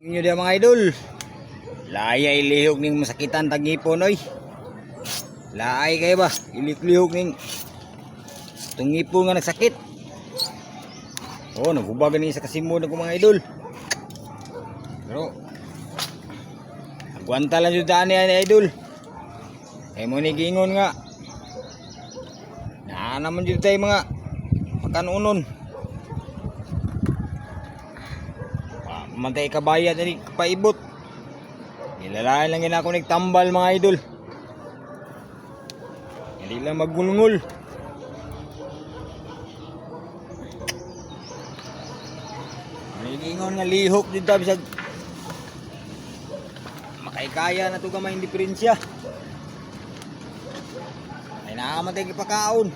Inyo dia mga idol. Layay lihok ning masakitan tag ngipon oy. Laay kay ba? Ilik-lihok ning tungipon nga nagsakit. Oh, nagubag ni sa kasimod ng mga idol. Pero Agwanta lang jud ani idol. Kay mo ni gingon nga. Na naman jud tay mga pakanunon. Mantay kabayad ni paibot. Nilalayan lang yun ako nagtambal mga idol. Hindi lang magulngul. Nalingon nga lihok dito bisag makaikaya na to gamay diferensya. Ay nakamatay kipakaon.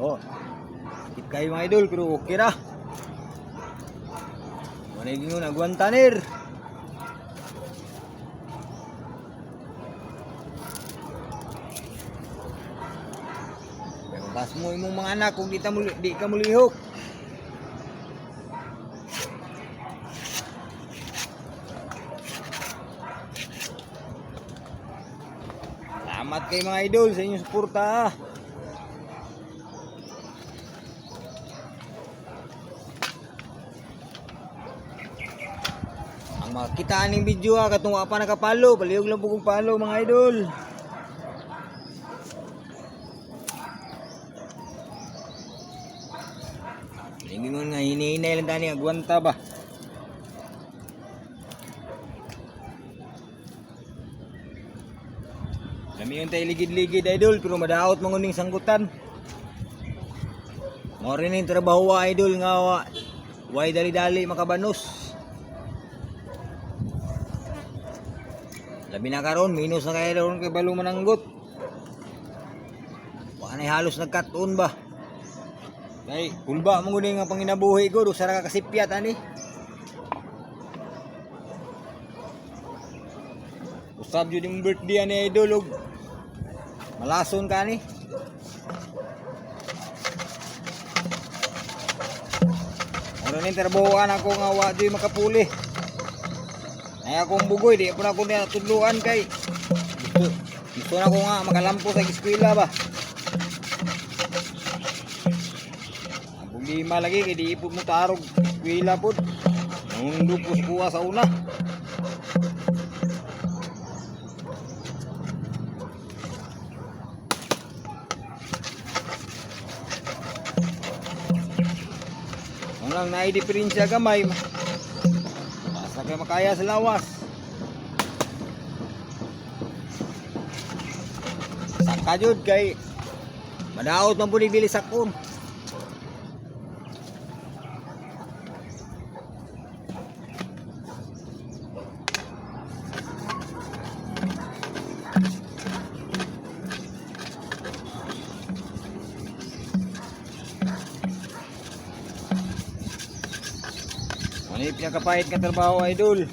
Oh. Sakit kayo mga idol, pero okay ra. Maniging mo nagwantanir. Pero bas mo imong mga anak kung di, muli, di ka mulihok. Salamat kay mga idol sa inyong suporta. ah. Makita ning video ha, katong wa pa nakapalo, palihog lang pugong palo mga idol. Lingingon nga hinihinay lang tani agwanta ba. Lami yung tayo ligid-ligid idol pero madaot manguning sanggutan. Mo rin yung trabaho wa, idol nga wa. Way dali-dali makabanos. Labi na karon, minus na kaya ron kay balo mananggot. Wa na halos nagkatun ba. Ay, kulba mo guni nga panginabuhi ko, usara ka kasipyat ani. Usab jud yung birthday ani idol malason ka ni. Ano ni trabahoan ako nga wa di makapuli. Ay akong bugoy, di po na ako na tudluan kay gusto, gusto na ko nga makalampo sa eskwela ba. Ang problema lagi kay di ipod mo tarog eskwela pod. Nungundog ko kuha sa una. Ang lang na-diferensya gamay. Kayo makaya sa lawas. Saka jud kay madaot man po Billy Sakon. Niya kapahit ka trabaho idol.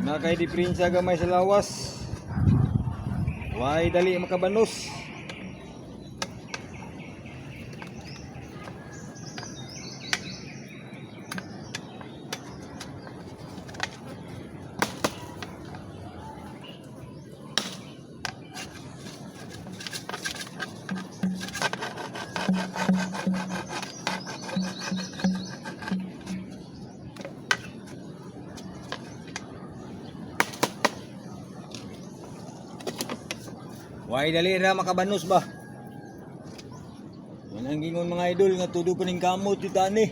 Na kay diferensya gamay sa lawas. Why dali makabanos. Why dali ra makabanos ba? Yan ang gingon mga idol nga tudo pa ning kamot dito ani.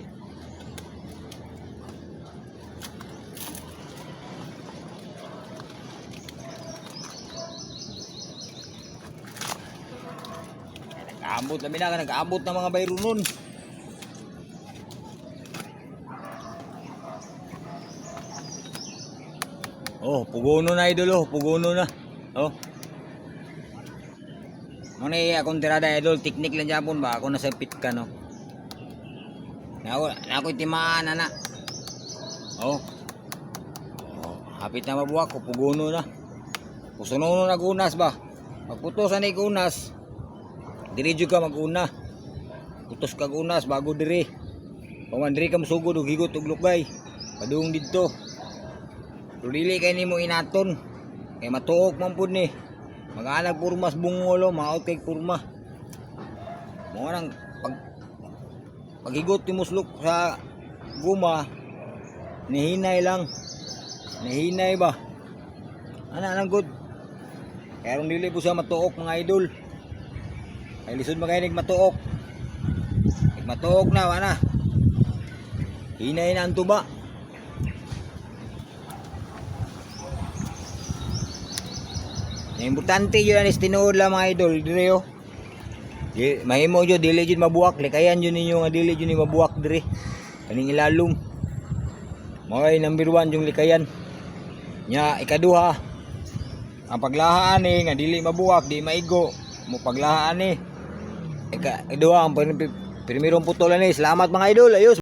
Nag-aabot labi na ka, nag-aabot ng mga bayro nun. Oh, pugono na idol oh, pugono na. Oh. Ano na akong tirada idol, teknik lang Japon ba? Ako nasa pit ka no. Na ako, na ako timaan na. Oh. oh. Hapit na mabuwak ko, puguno na. Kusununo na gunas ba? Pagputosan ni gunas, diridyo ka maguna. Utos kag unas bago diri. Paman diri ka musugod og higot og. Padung didto. Dili kay nimo inaton. Kay matuok man ni. Mag-anag purmas bungolo, maot kay purma. Mo nang pag paghigot ti muslok sa guma nihinay lang. Nihinay ba? Ana lang good. Ron dili po siya matuok mga idol. Ay lisod magayinig matuok. Matuok na ana. Hinay na ang tuba. Importante yun anis tinuod mga idol dire yo. Di, mahimo yo dili jud mabuak likayan yun ninyo nga dili jud ni mabuak dire. Kaning ilalom. Mga number 1 yung likayan. Nya ikaduha. Ang paglahaan ni nga dili mabuak, di maigo. Mo paglahaan ni. Ika, ikaduha ang prim- primerong putulan ni. Salamat mga idol. Ayos.